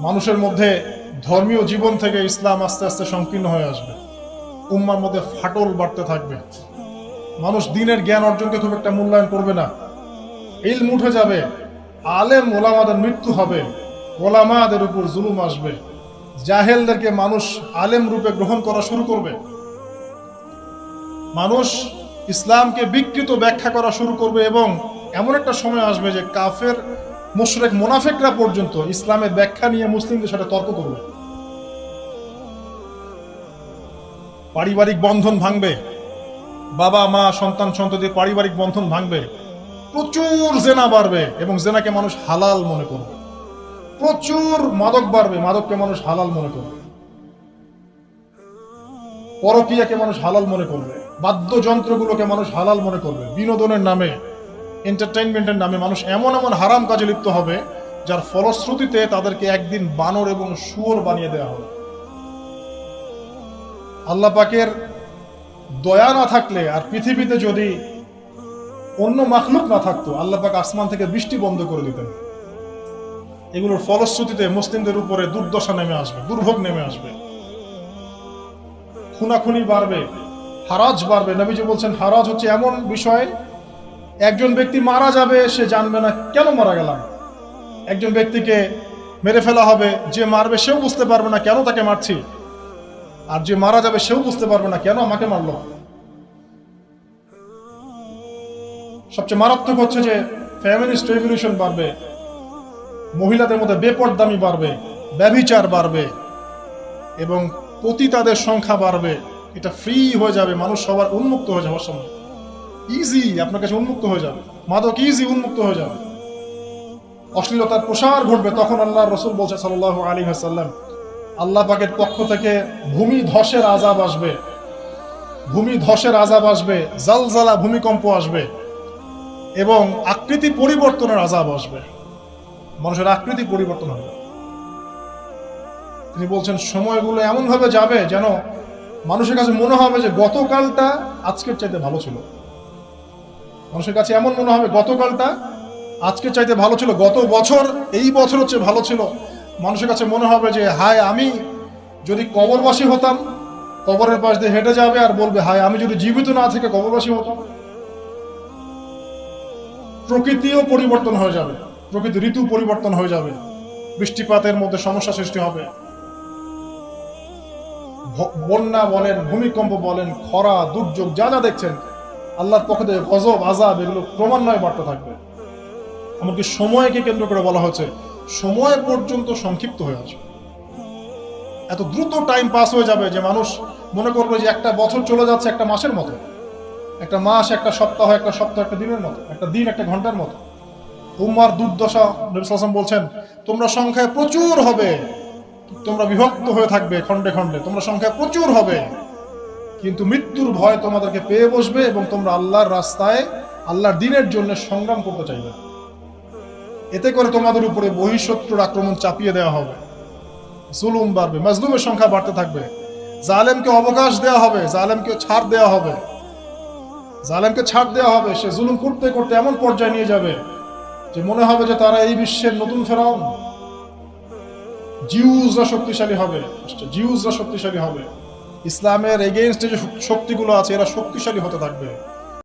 মানুষের মধ্যে ধর্মীয় জীবন থেকে ইসলাম আস্তে আস্তে সংকীর্ণ হয়ে আসবে। উম্মার মধ্যে ফাটল বাড়তে থাকবে। মানুষ দিনের জ্ঞান অর্জনকে খুব একটা মূল্যায়ন করবে না। ইলম উঠে যাবে, আলেম ওলামাদের মৃত্যু হবে, ওলামাদের উপর জুলুম আসবে। জাহেলদেরকে মানুষ আলেম রূপে গ্রহণ করা শুরু করবে। মানুষ ইসলামকে বিকৃত ব্যাখ্যা করা শুরু করবে এবং এমন একটা সময় আসবে যে কাফের মুশরেক মোনাফেকরা পর্যন্ত ইসলামের ব্যাখ্যা নিয়ে মুসলিমদের সাথে তর্ক করবে। পারিবারিক বন্ধন ভাঙবে। বাবা, মা, সন্তান, সন্ততির পারিবারিক বন্ধন ভাঙবে। প্রচুর জেনা বাড়বে এবং জেনাকে মানুষ হালাল মনে করবে। প্রচুর মাদক বাড়বে, মাদককে মানুষ হালাল মনে করবে। পরকীয়াকে মানুষ হালাল মনে করবে। বাদ্যযন্ত্রগুলোকে মানুষ হালাল মনে করবে। বিনোদনের নামে এন্টারটেইনমেন্টের নামে মানুষ এমন এমন হারাম কাজে লিপ্ত হবে, যার ফলশ্রুতিতে তাদেরকে একদিন বানর এবং শুয়োর বানিয়ে দেওয়া হবে। আল্লাহ পাকের দয়া না থাকলে আর পৃথিবীতে যদি অন্য মাখলুক না থাকতো, আল্লাহ পাক আসমান থেকে বৃষ্টি বন্ধ করে দিতেন। এগুলোর ফলশ্রুতিতে মুসলিমদের উপরে দুর্দশা নেমে আসবে, দুর্ভোগ নেমে আসবে। খুনাখুনি বাড়বে, হারাজ বাড়বে। নবীজি বলছেন, হারাজ হচ্ছে এমন বিষয় একজন ব্যক্তি মারা যাবে, সে জানবে না কেন মারা গেলাম। একজন ব্যক্তিকে মেরে ফেলা হবে, যে মারবে সেও বুঝতে পারবে না কেন তাকে মারছি। আর যে মারা যাবে সেও বুঝতে পারবে না কেন আমাকে মারলো। সবচেয়ে মারাত্মক হচ্ছে যে ফ্যামিলিস্ট রেভলিউশন বাড়বে। মহিলাদের মধ্যে বেপরদামি বাড়বে, ব্যভিচার বাড়বে, এবং পতিতাদের সংখ্যা বাড়বে। এটা ফ্রি হয়ে যাবে, মানুষ সবার উন্মুক্ত হয়ে যাওয়ার সময়। ইজি আপনার কাছে উন্মুক্ত হয়ে যাবে। মাদক ইজি উন্মুক্ত হয়ে যাবে। অশ্লীলতার প্রসার ঘটবে তখন আল্লাহ রসুল বলছে সাল্লাহ আলী হাসাল্লাম আল্লাহ পাকের পক্ষ থেকে ভূমি ধসের আজাব আসবে। ভূমি ধসের আজাব আসবে, জালজালা ভূমিকম্প আসবে এবং আকৃতি পরিবর্তনের আজাব আসবে। মানুষের আকৃতি পরিবর্তন হবে। তিনি বলছেন, সময়গুলো এমনভাবে যাবে যেন মানুষের কাছে মনে হবে যে গতকালটা আজকের চাইতে ভালো ছিল। মানুষের কাছে এমন মনে হবে, গতকালটা আজকের চাইতে ভালো ছিল, গত বছর, এই বছর হচ্ছে ভালো ছিল। মানুষের কাছে মনে হবে যে, হায় আমি যদি কবরবাসী হতাম, কবরের পাশ দিয়ে হেঁটে যাবে আর বলবে, হায় আমি যদি জীবিত না থেকে কবরবাসী হতাম, প্রকৃতিও পরিবর্তন হয়ে যাবে, প্রকৃতি ঋতু পরিবর্তন হয়ে যাবে, বৃষ্টিপাতের মধ্যে সমস্যা সৃষ্টি হবে। বন্যা বলেন, ভূমিকম্প বলেন, খরা, দুর্যোগ, যা যা দেখছেন আল্লাহর পক্ষ থেকে গজব আজাব এগুলো ক্রমান্বয়ে বাড়তে থাকবে। এমনকি সময়কে কেন্দ্র করে বলা হয়েছে, সময় পর্যন্ত সংক্ষিপ্ত হয়ে আসবে। এত দ্রুত টাইম পাস হয়ে যাবে যে মানুষ মনে করবে যে একটা বছর চলে যাচ্ছে একটা মাসের মতো। একটা মাস, একটা সপ্তাহ একটা সপ্তাহ, একটা দিনের মতো, একটা দিন, একটা ঘণ্টার মতো। উম্মার দুর্দশা, নবী সাল্লাল্লাহু বলছেন, তোমরা সংখ্যায় প্রচুর হবে, তোমরা বিভক্ত হয়ে থাকবে খণ্ডে খণ্ডে, তোমরা সংখ্যায় প্রচুর হবে। কিন্তু মৃত্যুর ভয় তোমাদেরকে পেয়ে বসবে এবং তোমরা আল্লাহর রাস্তায়, আল্লাহর দিনের জন্য সংগ্রাম করতে চাইবে। এতে করে তোমাদের উপরে বহিঃশত্রুর আক্রমণ চাপিয়ে দেওয়া হবে। জুলুম বাড়বে, মাজলুমের সংখ্যা বাড়তে থাকবে। জালেমকে অবকাশ দেওয়া হবে, জালেমকে ছাড় দেওয়া হবে। জালেমকে ছাড় দেওয়া হবে, সে জুলুম করতে করতে এমন পর্যায়ে নিয়ে যাবে যে মনে হবে যে তারা এই বিশ্বের নতুন ফেরাউন। জিউজরা শক্তিশালী হবে জিউজরা শক্তিশালী হবে। ইসলামের এগেনস্টে যে শক্তিগুলো আছে এরা শক্তিশালী হতে থাকবে।